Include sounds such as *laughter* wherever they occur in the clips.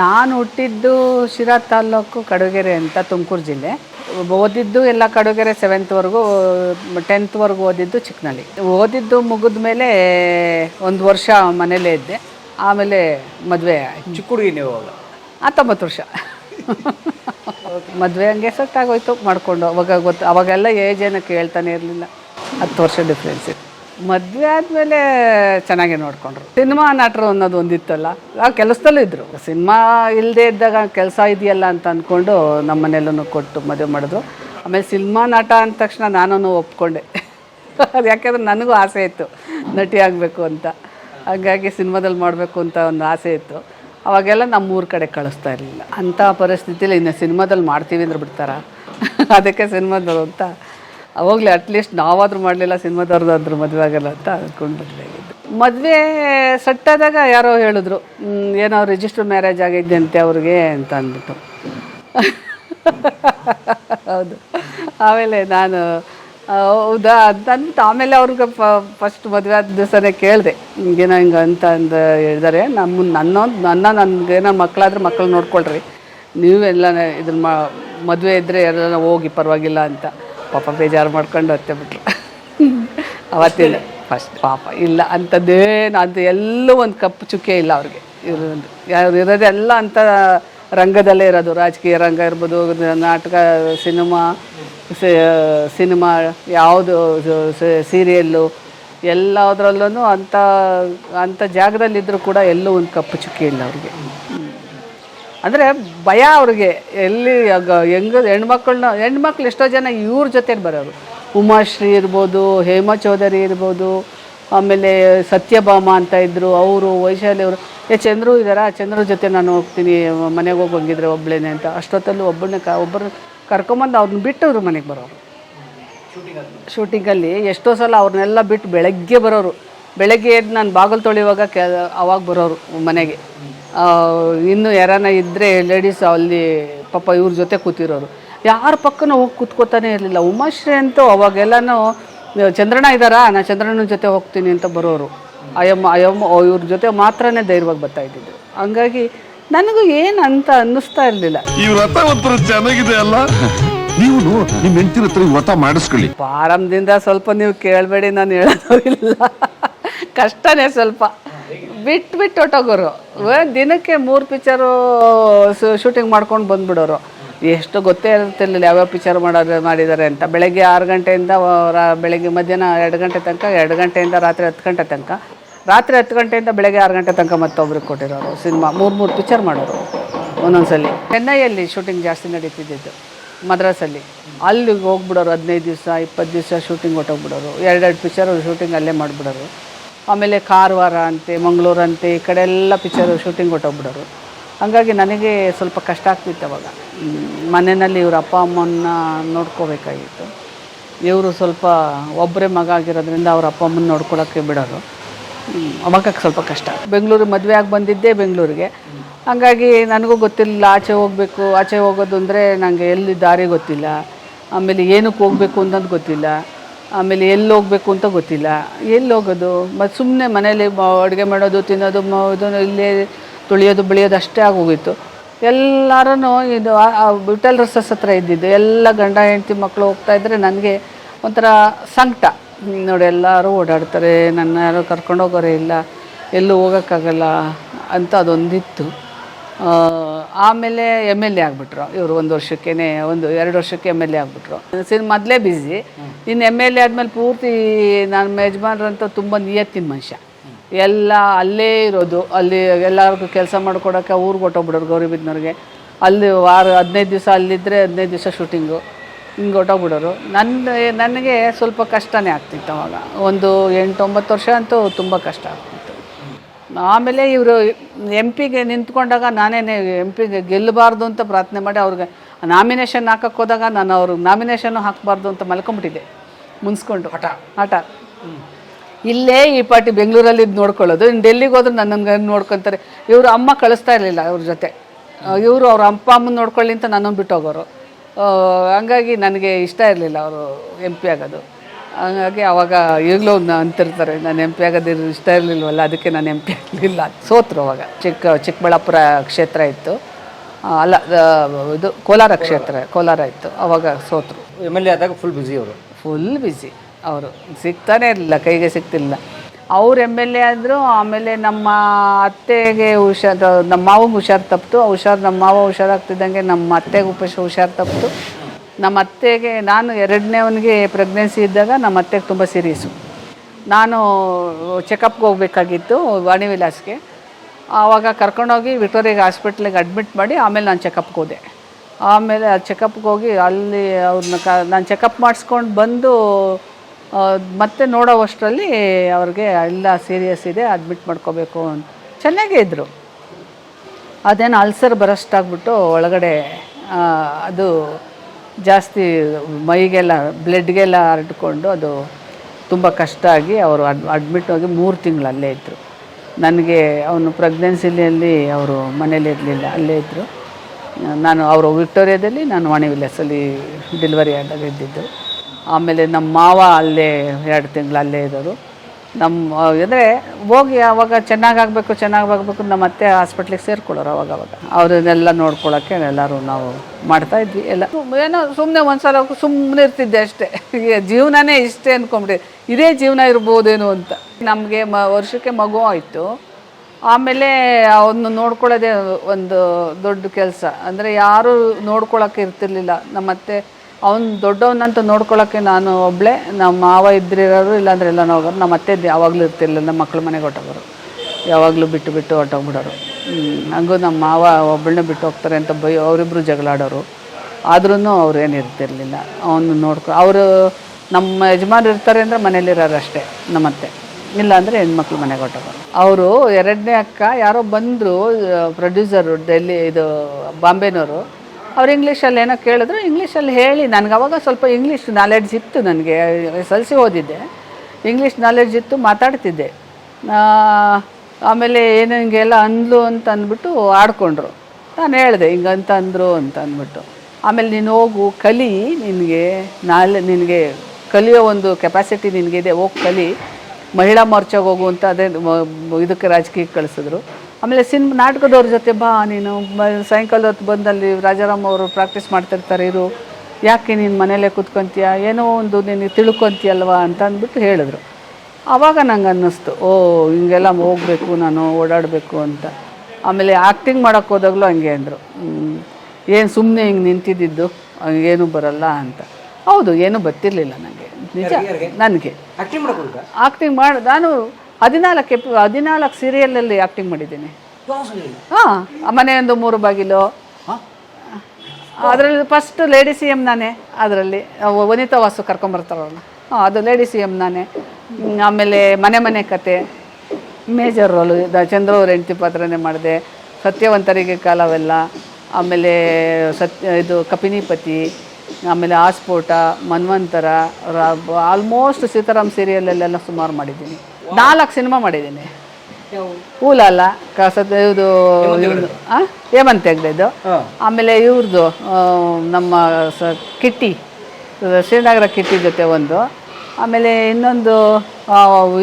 ನಾನು ಹುಟ್ಟಿದ್ದು ಶಿರಾ ತಾಲ್ಲೂಕು ಕಡುಗೆರೆ ಅಂತ ತುಮಕೂರು ಜಿಲ್ಲೆ. ಓದಿದ್ದು ಎಲ್ಲ ಕಡುಗೆರೆ ಸೆವೆಂತ್ವರೆಗೂ ಟೆಂತ್ವರೆಗೂ ಓದಿದ್ದು ಚಿಕ್ಕನಳ್ಳಿ ಓದಿದ್ದು ಮುಗಿದ ಮೇಲೆ ಒಂದು ವರ್ಷ ಮನೇಲೇ ಇದ್ದೆ. ಆಮೇಲೆ ಮದುವೆ ಚಿಕ್ಕ ಹುಡುಗಿ ನೀವು ಹತ್ತೊಂಬತ್ತು ವರ್ಷ. ಮದುವೆ ಹಂಗೆ ಸೆಟ್ ಆಗೋಯ್ತು ಮಾಡಿಕೊಂಡು. ಅವಾಗ ಗೊತ್ತು ಅವಾಗೆಲ್ಲ ಏಜ್ ಏನಕ್ಕೆ ಕೇಳ್ತಾನೆ ಇರಲಿಲ್ಲ. ಹತ್ತು ವರ್ಷ ಡಿಫ್ರೆನ್ಸ್ ಇತ್ತು. ಮದುವೆ ಆದಮೇಲೆ ಚೆನ್ನಾಗಿ ನೋಡಿಕೊಂಡ್ರು. ಸಿನಿಮಾ ನಟರು ಅನ್ನೋದು ಒಂದಿತ್ತಲ್ಲ, ಆ ಕೆಲಸದಲ್ಲೂ ಇದ್ದರು ಸಿನಿಮಾ ಇಲ್ಲದೆ ಇದ್ದಾಗ ಕೆಲಸ ಇದೆಯಲ್ಲ ಅಂತ ಅಂದ್ಕೊಂಡು ನಮ್ಮ ಮನೆಯಲ್ಲೂ ಕೊಟ್ಟು ಮದುವೆ ಮಾಡಿದ್ರು. ಆಮೇಲೆ ಸಿನಿಮಾ ನಟ ಅಂದ ತಕ್ಷಣ ನಾನು ಒಪ್ಕೊಂಡೆ. ಅದು ಯಾಕೆಂದ್ರೆ ನನಗೂ ಆಸೆ ಇತ್ತು, ನಟಿ ಆಗಬೇಕು ಅಂತ. ಹಾಗಾಗಿ ಸಿನಿಮಾದಲ್ಲಿ ಮಾಡಬೇಕು ಅಂತ ಒಂದು ಆಸೆ ಇತ್ತು. ಅವಾಗೆಲ್ಲ ನಮ್ಮ ಊರ ಕಡೆ ಕಳಿಸ್ತಾ ಇರಲಿಲ್ಲ. ಅಂಥ ಪರಿಸ್ಥಿತಿಯಲ್ಲಿ ಇನ್ನು ಸಿನಿಮಾದಲ್ಲಿ ಮಾಡ್ತೀವಿ ಅಂದ್ರೆ ಬಿಡ್ತಾರ? ಅದಕ್ಕೆ ಸಿನಿಮಾದವರು ಅಂತ ಅವಾಗಲೇ ಅಟ್ಲೀಸ್ಟ್ ನಾವಾದರೂ ಮಾಡಲಿಲ್ಲ, ಸಿನಿಮಾದವ್ರದ್ದಾದ್ರೂ ಮದುವೆ ಆಗಲ್ಲ ಅಂತ ಅಂದ್ಕೊಂಡು ಮದುವೆ ಆಗಿದ್ದು ಮದುವೆ ಸಟ್ಟಾದಾಗ ಯಾರೋ ಹೇಳಿದ್ರು ಏನೋ ರಿಜಿಸ್ಟರ್ ಮ್ಯಾರೇಜ್ ಆಗಿದ್ದಂತೆ ಅವ್ರಿಗೆ ಅಂತ ಅಂದ್ಬಿಟ್ಟು. ಹೌದು. ಆಮೇಲೆ ನಾನು ಹೌದಾ? ಅಂತ ಅಂದ್ಬಿಟ್ಟು, ಆಮೇಲೆ ಅವ್ರಿಗೆ ಫಸ್ಟ್ ಮದುವೆ ಆದ ದಿವಸನೇ ಕೇಳಿದೆ, ಹಿಂಗೇನೋ ಹಿಂಗೆ ಅಂತ ಅಂದು ಹೇಳಿದಾರೆ, ನಮ್ಮ ನನ್ನ ನನ್ನ, ನನಗೇನೋ ಮಕ್ಕಳಾದ್ರೆ ಮಕ್ಕಳು ನೋಡ್ಕೊಳ್ರಿ. ನೀವೆಲ್ಲ ಇದನ್ನ ಮದುವೆ ಇದ್ದರೆ ಎಲ್ಲ ಹೋಗಿ ಪರವಾಗಿಲ್ಲ ಅಂತ. ಪಾಪ ಬೇಜಾರು ಮಾಡ್ಕೊಂಡು ಹೊತ್ತೆ ಬಿಟ್ರು ಅವತ್ತಿಲ್ಲ ಫಸ್ಟ್ ಪಾಪ ಇಲ್ಲ ಅಂಥದ್ದೇನು ಅದು ಎಲ್ಲೂ ಒಂದು ಕಪ್ಪು ಚುಕ್ಕೆ ಇಲ್ಲ ಅವ್ರಿಗೆ. ಇರೋದು ಯಾರು ಇರೋದೆಲ್ಲ ಅಂಥ ರಂಗದಲ್ಲೇ ಇರೋದು. ರಾಜಕೀಯ ರಂಗ ಇರ್ಬೋದು, ನಾಟಕ, ಸಿನಿಮಾ ಸಿನಿಮಾ, ಯಾವುದು ಸೀರಿಯಲ್ಲು ಎಲ್ಲದರಲ್ಲೂ ಅಂಥ ಅಂಥ ಜಾಗದಲ್ಲಿದ್ದರೂ ಕೂಡ ಎಲ್ಲೂ ಒಂದು ಕಪ್ಪು ಚುಕ್ಕೆ ಇಲ್ಲ ಅವ್ರಿಗೆ. ಅಂದರೆ ಭಯ ಅವ್ರಿಗೆ. ಎಲ್ಲಿ ಹೆಂಗ ಹೆಣ್ಮಕ್ಳನ್ನ, ಹೆಣ್ಮಕ್ಳು ಎಷ್ಟೋ ಜನ ಇವ್ರ ಜೊತೆ ಬರೋರು. ಉಮಾಶ್ರೀ ಇರ್ಬೋದು, ಹೇಮಾ ಚೌಧರಿ ಇರ್ಬೋದು, ಆಮೇಲೆ ಸತ್ಯಭಾಮ ಅಂತ ಇದ್ದರು ಅವರು, ವೈಶಾಲಿ ಅವರು. ಏ, ಚಂದ್ರು ಇದ್ದಾರಾ ಚಂದ್ರ ಜೊತೆ ನಾನು ಹೋಗ್ತೀನಿ, ಮನೆಗೆ ಹೋಗಿ ಬಂದಿದ್ರೆ ಒಬ್ಳೇನೆ ಅಂತ. ಅಷ್ಟೊತ್ತಲ್ಲೂ ಒಬ್ಬಳನ್ನ ಕ, ಒಬ್ಬರು ಕರ್ಕೊಂಬಂದು ಅವ್ರನ್ನ ಬಿಟ್ಟು ಮನೆಗೆ ಬರೋರು. ಶೂಟಿಂಗಲ್ಲಿ ಎಷ್ಟೋ ಸಲ ಅವ್ರನ್ನೆಲ್ಲ ಬಿಟ್ಟು ಬೆಳಗ್ಗೆ ಬರೋರು. ಬೆಳಗ್ಗೆ ಎದ್ದು ನಾನು ಬಾಗಿಲು ತೊಳೆಯುವಾಗ ಕೆ, ಅವಾಗ ಬರೋರು ಮನೆಗೆ. ಇನ್ನು ಯಾರನ್ನ ಇದ್ದರೆ ಲೇಡೀಸ್ ಅಲ್ಲಿ ಪಾಪ ಇವ್ರ ಜೊತೆ ಕೂತಿರೋರು. ಯಾರ ಪಕ್ಕನೂ ಹೋಗಿ ಕೂತ್ಕೋತಾನೆ ಇರಲಿಲ್ಲ. ಉಮಾಶ್ರೀ ಅಂತೂ ಅವಾಗೆಲ್ಲನೂ ಚಂದ್ರಣ್ಣ ಇದ್ದಾರಾ ನಾನು ಚಂದ್ರಣ್ಣನ ಜೊತೆ ಹೋಗ್ತೀನಿ ಅಂತ ಬರೋರು. ಅಯ್ಯಮ್ಮ ಅಯ್ಯಮ್ಮ ಓ, ಇವ್ರ ಜೊತೆ ಮಾತ್ರನೇ ಧೈರ್ಯವಾಗಿ ಬರ್ತಾ ಇದ್ದಿದ್ದು. ಹಂಗಾಗಿ ನನಗೂ ಏನು ಅಂತ ಅನ್ನಿಸ್ತಾ ಇರಲಿಲ್ಲ. ಈ ವ್ರತ ಒಂಥರ ಚೆನ್ನಾಗಿದೆ ಅಲ್ಲ? *laughs* ನೀವು ನಿಮ್ಮ ಹೆಂಡತಿ ಹತ್ರ ವ್ರತ ಮಾಡಿಸ್ಕೊಳ್ಳಿ. ಪ್ರಾರಂಭದಿಂದ ಸ್ವಲ್ಪ ನೀವು ಕೇಳಬೇಡಿ ನಾನು ಹೇಳೋದು ಇಲ್ಲ. ಕಷ್ಟನೇ ಸ್ವಲ್ಪ. ಬಿಟ್ಟು ಬಿಟ್ಟು ಹೊಟ್ಟೋಗೋರು ದಿನಕ್ಕೆ ಮೂರು ಪಿಕ್ಚರು ಶೂಟಿಂಗ್ ಮಾಡ್ಕೊಂಡು ಬಂದ್ಬಿಡೋರು. ಎಷ್ಟು ಗೊತ್ತೇ ಇರ್ತಿರ್ಲಿಲ್ಲ ಯಾವ್ಯಾವ ಪಿಕ್ಚರ್ ಮಾಡೋದು ಮಾಡಿದ್ದಾರೆ ಅಂತ. ಬೆಳಗ್ಗೆ ಆರು ಗಂಟೆಯಿಂದ ರಾ- ಬೆಳಗ್ಗೆ ಮಧ್ಯಾಹ್ನ ಎರಡು ಗಂಟೆ ತನಕ, ಎರಡು ಗಂಟೆಯಿಂದ ರಾತ್ರಿ ಹತ್ತು ಗಂಟೆ ತನಕ. ರಾತ್ರಿ ಹತ್ತು ಗಂಟೆಯಿಂದ ಬೆಳಗ್ಗೆ ಆರು ಗಂಟೆ ತನಕ ಮತ್ತೊಬ್ರಿಗೆ ಕೊಟ್ಟಿರೋರು ಸಿನಿಮಾ. ಮೂರು ಮೂರು ಪಿಕ್ಚರ್ ಮಾಡೋರು ಒಂದೊಂದ್ಸಲಿ. ಚೆನ್ನೈಯಲ್ಲಿ ಶೂಟಿಂಗ್ ಜಾಸ್ತಿ ನಡೀತಿದ್ದಿದ್ದು, ಮದ್ರಾಸಲ್ಲಿ. ಅಲ್ಲಿಗೆ ಹೋಗ್ಬಿಡೋರು ಹದಿನೈದು ದಿವಸ ಇಪ್ಪತ್ತು ದಿವಸ ಶೂಟಿಂಗ್ ಹೊಟ್ಟೋಗ್ಬಿಡೋರು ಎರಡೆರಡು ಪಿಕ್ಚರ್ ಶೂಟಿಂಗ್ ಅಲ್ಲೇ ಮಾಡಿಬಿಡೋರು. ಆಮೇಲೆ ಕಾರವಾರ ಅಂತೆ, ಮಂಗಳೂರು ಅಂತೆ, ಈ ಕಡೆ ಎಲ್ಲ ಪಿಕ್ಚರು ಶೂಟಿಂಗ್ ಕೊಟ್ಟೋಗ್ಬಿಡೋರು. ಹಾಗಾಗಿ ನನಗೆ ಸ್ವಲ್ಪ ಕಷ್ಟ ಆಗ್ತಿತ್ತು ಅವಾಗ. ಮನೆಯಲ್ಲಿ ಇವ್ರ ಅಪ್ಪ, ಅಮ್ಮನ್ನ ನೋಡ್ಕೋಬೇಕಾಗಿತ್ತು. ಇವರು ಸ್ವಲ್ಪ ಒಬ್ಬರೇ ಮಗ ಆಗಿರೋದ್ರಿಂದ ಅವ್ರ ಅಪ್ಪ ಅಮ್ಮನ ನೋಡ್ಕೊಳಕ್ಕೆ ಬಿಡೋರು. ಅವಾಗ ಸ್ವಲ್ಪ ಕಷ್ಟ. ಬೆಂಗಳೂರು ಮದುವೆ ಆಗಿ ಬಂದಿದ್ದೆ ಬೆಂಗಳೂರಿಗೆ. ಹಾಗಾಗಿ ನನಗೂ ಗೊತ್ತಿರಲಿಲ್ಲ, ಆಚೆ ಹೋಗಬೇಕು, ಆಚೆ ಹೋಗೋದು ಅಂದರೆ ನನಗೆ ಎಲ್ಲಿ ದಾರಿ ಗೊತ್ತಿಲ್ಲ. ಆಮೇಲೆ ಏನಕ್ಕೆ ಹೋಗಬೇಕು ಅನ್ನೋದು ಗೊತ್ತಿಲ್ಲ. ಆಮೇಲೆ ಎಲ್ಲಿ ಹೋಗಬೇಕು ಅಂತ ಗೊತ್ತಿಲ್ಲ. ಎಲ್ಲಿ ಹೋಗೋದು ಮತ್ತು ಸುಮ್ಮನೆ ಮನೇಲಿ ಅಡುಗೆ ಮಾಡೋದು, ತಿನ್ನೋದು ಮಾಡೋದು ಇಲ್ಲೇ ತುಳಿಯೋದು, ಬೆಳೆಯೋದು ಅಷ್ಟೇ ಆಗೋಗಿತ್ತು. ಎಲ್ಲರೂ ಇದು ವಿಟಲ್ ರಸಸ್ ಹತ್ರ ಇದ್ದಿದ್ದು. ಎಲ್ಲ ಗಂಡ ಹೆಂಡತಿ ಮಕ್ಕಳು ಹೋಗ್ತಾ ಇದ್ದರೆ ನನಗೆ ಒಂಥರ ಸಂಕಟ. ನೋಡಿ, ಎಲ್ಲರೂ ಓಡಾಡ್ತಾರೆ. ನನ್ನ ಯಾರು ಕರ್ಕೊಂಡೋಗೋರೇ ಇಲ್ಲ. ಎಲ್ಲೂ ಹೋಗೋಕ್ಕಾಗಲ್ಲ ಅಂತ ಅದೊಂದಿತ್ತು. ಆಮೇಲೆ ಎಂ ಎಲ್ ಎ ಆಗಿಬಿಟ್ರು. ಇವರು ಒಂದು ವರ್ಷಕ್ಕೇ ಒಂದು ಎರಡು ವರ್ಷಕ್ಕೆ ಎಂ ಎಲ್ ಎ ಆಗಿಬಿಟ್ರು. ಸಿನ್ ಮೊದಲೇ ಬ್ಯುಸಿ ಇನ್ನು ಎಂ ಎಲ್ ಎ ಆದಮೇಲೆ ಪೂರ್ತಿ ನನ್ನ ಯಜಮಾನ್ರಂತ ತುಂಬ ನಿಯತ್ತಿನ ಮನುಷ್ಯ. ಎಲ್ಲ ಅಲ್ಲೇ ಇರೋದು. ಅಲ್ಲಿ ಎಲ್ಲರಿಗೂ ಕೆಲಸ ಮಾಡ್ಕೊಡೋಕೆ ಊರಿಗೆ ಹೊಟ್ಟೋಗ್ಬಿಡೋರು ಗೌರಿಬಿದ್ನವ್ರಿಗೆ ಅಲ್ಲಿ ವಾರ ಹದಿನೈದು ದಿವಸ ಅಲ್ಲಿದ್ದರೆ ಹದಿನೈದು ದಿವಸ ಶೂಟಿಂಗು ಹಿಂಗೆ ಹೊಟ್ಟೋಗ್ಬಿಡೋರು ನನ್ನ ನನಗೆ ಸ್ವಲ್ಪ ಕಷ್ಟನೇ ಆಗ್ತಿತ್ತು ಅವಾಗ. ಒಂದು ಎಂಟು ಒಂಬತ್ತು ವರ್ಷ ಅಂತೂ ತುಂಬ ಕಷ್ಟ ಆಗ್ತಿತ್ತು. ಆಮೇಲೆ ಇವರು ಎಂ ಪಿಗೆ ನಿಂತ್ಕೊಂಡಾಗ ನಾನೇ ಎಂ ಪಿಗೆ ಗೆಲ್ಲಬಾರ್ದು ಅಂತ ಪ್ರಾರ್ಥನೆ ಮಾಡಿ ಅವ್ರಿಗೆ ನಾಮಿನೇಷನ್ ಹಾಕಕ್ಕೆ ಹೋದಾಗ ನಾನು ಅವ್ರಿಗೆ ನಾಮಿನೇಷನ್ನು ಹಾಕಬಾರ್ದು ಅಂತ ಮಲ್ಕೊಂಬಿಟ್ಟಿದ್ದೆ. ಮುನ್ಸ್ಕೊಂಡು. ಹಠ. ಹಠ. ಇಲ್ಲೇ ಈ ಪಾರ್ಟಿ ಬೆಂಗಳೂರಲ್ಲಿ ಇದು ನೋಡ್ಕೊಳ್ಳೋದು. ಇನ್ನು ಡೆಲ್ಲಿಗೆ ಹೋದ್ರೆ ನನ್ನನ್ನು ನೋಡ್ಕೊತಾರೆ. ಇವರು ಅಮ್ಮ ಕಳಿಸ್ತಾ ಇರಲಿಲ್ಲ ಅವ್ರ ಜೊತೆ. ಇವರು ಅವ್ರ ಅಪ್ಪ ಅಮ್ಮನ ನೋಡ್ಕೊಳ್ಳಿ ಅಂತ ನನ್ನನ್ನು ಬಿಟ್ಟೋಗೋರು ಹಂಗಾಗಿ ನನಗೆ ಇಷ್ಟ ಇರಲಿಲ್ಲ ಅವರು ಎಂ ಪಿ ಆಗೋದು. ಹಂಗಾಗಿ ಅವಾಗ ಈಗಲೂ ಅಂತಿರ್ತಾರೆ ನಾನು ಎಂ ಪಿ ಆಗೋದಿರ ಇಷ್ಟ ಇರಲಿಲ್ವಲ್ಲ ಅದಕ್ಕೆ ನಾನು ಎಂ ಪಿ ಆಗಲಿಲ್ಲ. ಸೋತರು ಅವಾಗ. ಚಿಕ್ಕ ಚಿಕ್ಕಬಳ್ಳಾಪುರ ಕ್ಷೇತ್ರ ಇತ್ತು. ಅಲ್ಲ ಇದು ಕೋಲಾರ ಕ್ಷೇತ್ರ ಕೋಲಾರ ಇತ್ತು. ಅವಾಗ ಸೋತರು. ಎಂ ಎಲ್ ಎ ಆದಾಗ ಫುಲ್ ಬ್ಯುಸಿ ಅವರು. ಫುಲ್ ಬ್ಯುಸಿ ಅವರು. ಸಿಗ್ತಾನೆ ಇರಲಿಲ್ಲ ಕೈಗೆ ಸಿಗ್ತಿಲ್ಲ ಅವ್ರು ಎಂ ಎಲ್ ಎ ಆದರು ಆಮೇಲೆ ನಮ್ಮ ಅತ್ತೆಗೆ ಹುಷಾರು ನಮ್ಮ ಮಾವಂಗೆ ಹುಷಾರು ತಪ್ಪಿತು. ಹುಷಾರು ನಮ್ಮ ಮಾವ ಹುಷಾರಾಗ್ತಿದ್ದಂಗೆ ನಮ್ಮ ಅತ್ತೆಗೆ ಉಪಶ ಹುಷಾರು ತಪ್ಪಿತು. ನಮ್ಮ ಅತ್ತೆಗೆ, ನಾನು ಎರಡನೇವನಿಗೆ ಪ್ರೆಗ್ನೆನ್ಸಿ ಇದ್ದಾಗ ನಮ್ಮ ಅತ್ತೆಗೆ ತುಂಬ ಸೀರಿಯಸ್ಸು ನಾನು ಚೆಕಪ್ಗೆ ಹೋಗ್ಬೇಕಾಗಿತ್ತು, ವಾಣಿ ವಿಲಾಸ್ಗೆ. ಆವಾಗ ಕರ್ಕೊಂಡೋಗಿ ವಿಕ್ಟೋರಿಯಾ ಹಾಸ್ಪಿಟ್ಲಿಗೆ ಅಡ್ಮಿಟ್ ಮಾಡಿ ಆಮೇಲೆ ನಾನು ಚೆಕಪ್ಗೆ ಹೋದೆ. ಆಮೇಲೆ ಆ ಚೆಕಪ್ಗೆ ಹೋಗಿ ಅಲ್ಲಿ ಅವ್ರನ್ನ ಕ, ನಾನು ಚೆಕಪ್ ಮಾಡಿಸ್ಕೊಂಡು ಬಂದು ಮತ್ತೆ ನೋಡೋವಷ್ಟರಲ್ಲಿ ಅವ್ರಿಗೆ ಎಲ್ಲ ಸೀರಿಯಸ್ ಇದೆ ಅಡ್ಮಿಟ್ ಮಾಡ್ಕೋಬೇಕು ಅಂತ. ಚೆನ್ನಾಗೇ ಇದ್ದರು ಅದೇನು ಅಲ್ಸರ್ ಬರೋಷ್ಟಾಗ್ಬಿಟ್ಟು ಒಳಗಡೆ ಅದು ಜಾಸ್ತಿ ಮೈಗೆಲ್ಲ, ಬ್ಲಡ್ಗೆಲ್ಲ ಹರಡ್ಕೊಂಡು ಅದು ತುಂಬ ಕಷ್ಟ ಆಗಿ ಅವರು ಅಡ್, ಅಡ್ಮಿಟ್ ಹೋಗಿ ಮೂರು ತಿಂಗಳು ಅಲ್ಲೇ ಇದ್ದರು ನನಗೆ ಅವನು ಪ್ರೆಗ್ನೆನ್ಸಿಲಿಯಲ್ಲಿ ಅವರು ಮನೇಲಿ ಇರಲಿಲ್ಲ, ಅಲ್ಲೇ ಇದ್ದರು ನಾನು ಅವರು ವಿಕ್ಟೋರಿಯಾದಲ್ಲಿ ನಾನು ವಾಣಿ ವಿಲಾಸಲ್ಲಿ ಡೆಲಿವರಿ ಆದಾಗ ಇದ್ದಿದ್ದು. ಆಮೇಲೆ ನಮ್ಮ ಮಾವ ಅಲ್ಲೇ ಎರಡು ತಿಂಗಳು ಅಲ್ಲೇ ಇರೋರು. ನಮ್ಮ ಅಂದರೆ ಹೋಗಿ ಅವಾಗ ಚೆನ್ನಾಗಾಗಬೇಕು ಚೆನ್ನಾಗಾಗಬೇಕು ನಮ್ಮ ಅತ್ತೆ ಹಾಸ್ಪಿಟ್ಲಿಗೆ ಸೇರ್ಕೊಳ್ಳೋರು ಅವಾಗ ಅವಾಗ. ಅವ್ರನ್ನೆಲ್ಲ ನೋಡ್ಕೊಳ್ಳೋಕ್ಕೆ ಎಲ್ಲರೂ ನಾವು ಮಾಡ್ತಾ ಇದ್ವಿ. ಎಲ್ಲ ಏನೋ ಸುಮ್ಮನೆ ಒಂದ್ಸಲ ಸುಮ್ಮನೆ ಇರ್ತಿದ್ದೆ ಅಷ್ಟೇ. ಜೀವನನೇ ಇಷ್ಟೇ ಅಂದ್ಕೊಂಬಿಟ್ಟೆ ಇದೇ ಜೀವನ ಇರ್ಬೋದೇನು ಅಂತ. ನಮಗೆ ಮ, ವರ್ಷಕ್ಕೆ ಮಗು ಆಯಿತು. ಆಮೇಲೆ ಅವನು ನೋಡ್ಕೊಳ್ಳೋದೇ ಒಂದು ದೊಡ್ಡ ಕೆಲಸ. ಅಂದರೆ ಯಾರೂ ನೋಡ್ಕೊಳಕ್ಕೆ ಇರ್ತಿರ್ಲಿಲ್ಲ. ನಮ್ಮತ್ತೆ ಅವ್ನು ದೊಡ್ಡವನಂತ ನೋಡ್ಕೊಳ್ಳೋಕ್ಕೆ ನಾನು ಒಬ್ಬಳೇ ನಮ್ಮ ಮಾವ ಇದ್ದಿರೋರು ಇಲ್ಲಾಂದ್ರೆ ಎಲ್ಲ ಹೋಗೋರು ನಮ್ಮ ಅತ್ತೆ ಯಾವಾಗಲೂ ಇರ್ತಿರ್ಲಿಲ್ಲ, ನಮ್ಮ ಮಕ್ಳು ಮನೆಗೆ ಹೊಟ್ಟೋಗೋರು ಯಾವಾಗಲೂ ಬಿಟ್ಟು ಬಿಟ್ಟು ಹೊಟ್ಟೋಗ್ಬಿಡೋರು. ಹಂಗೂ ನಮ್ಮ ಮಾವ ಒಬ್ಬಳನ್ನೇ ಬಿಟ್ಟು ಹೋಗ್ತಾರೆ ಅಂತ ಬೈ ಅವರಿಬ್ಬರು ಜಗಳಾಡೋರು. ಆದ್ರೂ ಅವ್ರು ಏನು ಇರ್ತಿರ್ಲಿಲ್ಲ. ಅವನು ನೋಡ್ಕೊ ಅವರು ನಮ್ಮ ಯಜಮಾನ್ರು ಇರ್ತಾರೆ ಅಂದರೆ ಮನೇಲಿರೋರು ಅಷ್ಟೇ ನಮ್ಮತ್ತೆ ಇಲ್ಲ ಇಲ್ಲಾಂದರೆ ಹೆಣ್ಮಕ್ಳು ಮನೆಗೆ ಹೊಟ್ಟೋಗೋರು ಅವರು ಎರಡನೇ ಅಕ್ಕ ಯಾರೋ ಬಂದರು ಪ್ರೊಡ್ಯೂಸರು ಡೆಲ್ಲಿ ಇದು, ಬಾಂಬೆನವರು. ಅವ್ರು ಇಂಗ್ಲೀಷಲ್ಲಿ ಏನೋ ಕೇಳಿದ್ರು ಇಂಗ್ಲೀಷಲ್ಲಿ ಹೇಳಿ, ನನಗೆ ಅವಾಗ ಸ್ವಲ್ಪ ಇಂಗ್ಲೀಷ್ ನಾಲೆಡ್ಜ್ ಇತ್ತು ನನಗೆ ಎಸ್ ಎಲ್ ಸಿ ಓದಿದ್ದೆ. ಇಂಗ್ಲೀಷ್ ನಾಲೆಡ್ಜ್ ಇತ್ತು, ಮಾತಾಡ್ತಿದ್ದೆ. ಆಮೇಲೆ ಏನು ಹಿಂಗೆಲ್ಲ ಅಂದ್ಲು ಅಂತ ಅಂದ್ಬಿಟ್ಟು ಆಡ್ಕೊಂಡ್ರು. ನಾನು ಹೇಳಿದೆ ಹಿಂಗಂತ ಅಂದರು ಅಂತ ಅಂದ್ಬಿಟ್ಟು. ಆಮೇಲೆ ನೀನು ಹೋಗು, ಕಲಿ, ನಿನಗೆ ನಾಲೆ ನಿನಗೆ ಕಲಿಯೋ ಒಂದು ಕೆಪಾಸಿಟಿ ನಿನಗಿದೆ ಹೋಗಿ ಕಲಿ. ಮಹಿಳಾ ಮೋರ್ಚಾಗೆ ಹೋಗು ಅಂತ ಅದೇ ಇದಕ್ಕೆ ರಾಜಕೀಯಕ್ಕೆ ಕಳಿಸಿದ್ರು. ಆಮೇಲೆ ಸಿನಿಮಾ ನಾಟಕದವ್ರ ಜೊತೆ ಬಾ ನೀನು. ಮ ಸಾಯಂಕಾಲ ಹೊತ್ತು ಬಂದಲ್ಲಿ ರಾಜಾರಾಮ್ ಅವರು ಪ್ರಾಕ್ಟೀಸ್ ಮಾಡ್ತಿರ್ತಾರೆ ಇರು. ಯಾಕೆ ನೀನು ಮನೇಲೇ ಕೂತ್ಕೊಂತೀಯ? ಏನೋ ಒಂದು ನೀನು ತಿಳ್ಕೊತೀಯಲ್ವಾ ಅಂತ ಅಂದ್ಬಿಟ್ಟು ಹೇಳಿದ್ರು. ಆವಾಗ ನಂಗೆ ಅನ್ನಿಸ್ತು ಓ ಹಿಂಗೆಲ್ಲ ಹೋಗ್ಬೇಕು ನಾನು ಓಡಾಡಬೇಕು ಅಂತ. ಆಮೇಲೆ ಆ್ಯಕ್ಟಿಂಗ್ ಮಾಡೋಕ್ಕೆ ಹೋದಾಗಲೂ ಹಂಗೆ ಅಂದರು. ಏನು ಸುಮ್ಮನೆ ಹಿಂಗೆ ನಿಂತಿದ್ದಿದ್ದು? ಏನೂ ಬರಲ್ಲ ಅಂತ. ಹೌದು ಏನೂ ಬರ್ತಿರ್ಲಿಲ್ಲ ನನಗೆ ನಿಜ ನನಗೆ. ಆ್ಯಕ್ಟಿಂಗ್ ಮಾಡಿ ನಾನು ಹದಿನಾಲ್ಕು ಎಪ್ ಹದಿನಾಲ್ಕು ಸೀರಿಯಲಲ್ಲಿ ಆ್ಯಕ್ಟಿಂಗ್ ಮಾಡಿದ್ದೀನಿ. ಹಾಂ ಮನೆಯೊಂದು ಮೂರು ಬಾಗಿಲು. ಅದರಲ್ಲಿ ಫಸ್ಟ್ ಲೇಡಿ ಸಿ ಎಂ ನಾನೇ ಅದರಲ್ಲಿ ವನಿತಾ ವಾಸು ಕರ್ಕೊಂಬರ್ತಾರಲ್ಲ ಹಾಂ ಅದು ಲೇಡಿ ಸಿ ಎಂ ನಾನೇ. ಆಮೇಲೆ ಮನೆ ಮನೆ ಕತೆ. ಮೇಜರ್ ರೋಲು ಚಂದ್ರ ಅವ್ರ ಹೆಂಡತಿ ಪಾತ್ರನೇ ಮಾಡಿದೆ. ಸತ್ಯವಂತರಿಗೆ ಕಾಲವೆಲ್ಲ. ಆಮೇಲೆ ಸತ್ಯ ಇದು ಕಪಿನಿಪತಿ ಆಮೇಲೆ ಆಸ್ಫೋಟ ಮನ್ವಂತರ ಆಲ್ಮೋಸ್ಟ್ ಸೀತಾರಾಮ್ ಸೀರಿಯಲಲ್ಲೆಲ್ಲ ಸುಮಾರು ಮಾಡಿದ್ದೀನಿ. ನಾಲ್ಕು ಸಿನಿಮಾ ಮಾಡಿದ್ದೀನಿ. ಹೂಲಲ್ಲ ಕಸದ ಇದು? ಹೇಮಂತ್ ಹೆಗ್ಡೆದು ಆಮೇಲೆ ಇವ್ರದ್ದು ನಮ್ಮ ಸ ಕಿಟ್ಟಿ ಶ್ರೀನಗರ ಕಿಟ್ಟಿ ಜೊತೆ ಒಂದು. ಆಮೇಲೆ ಇನ್ನೊಂದು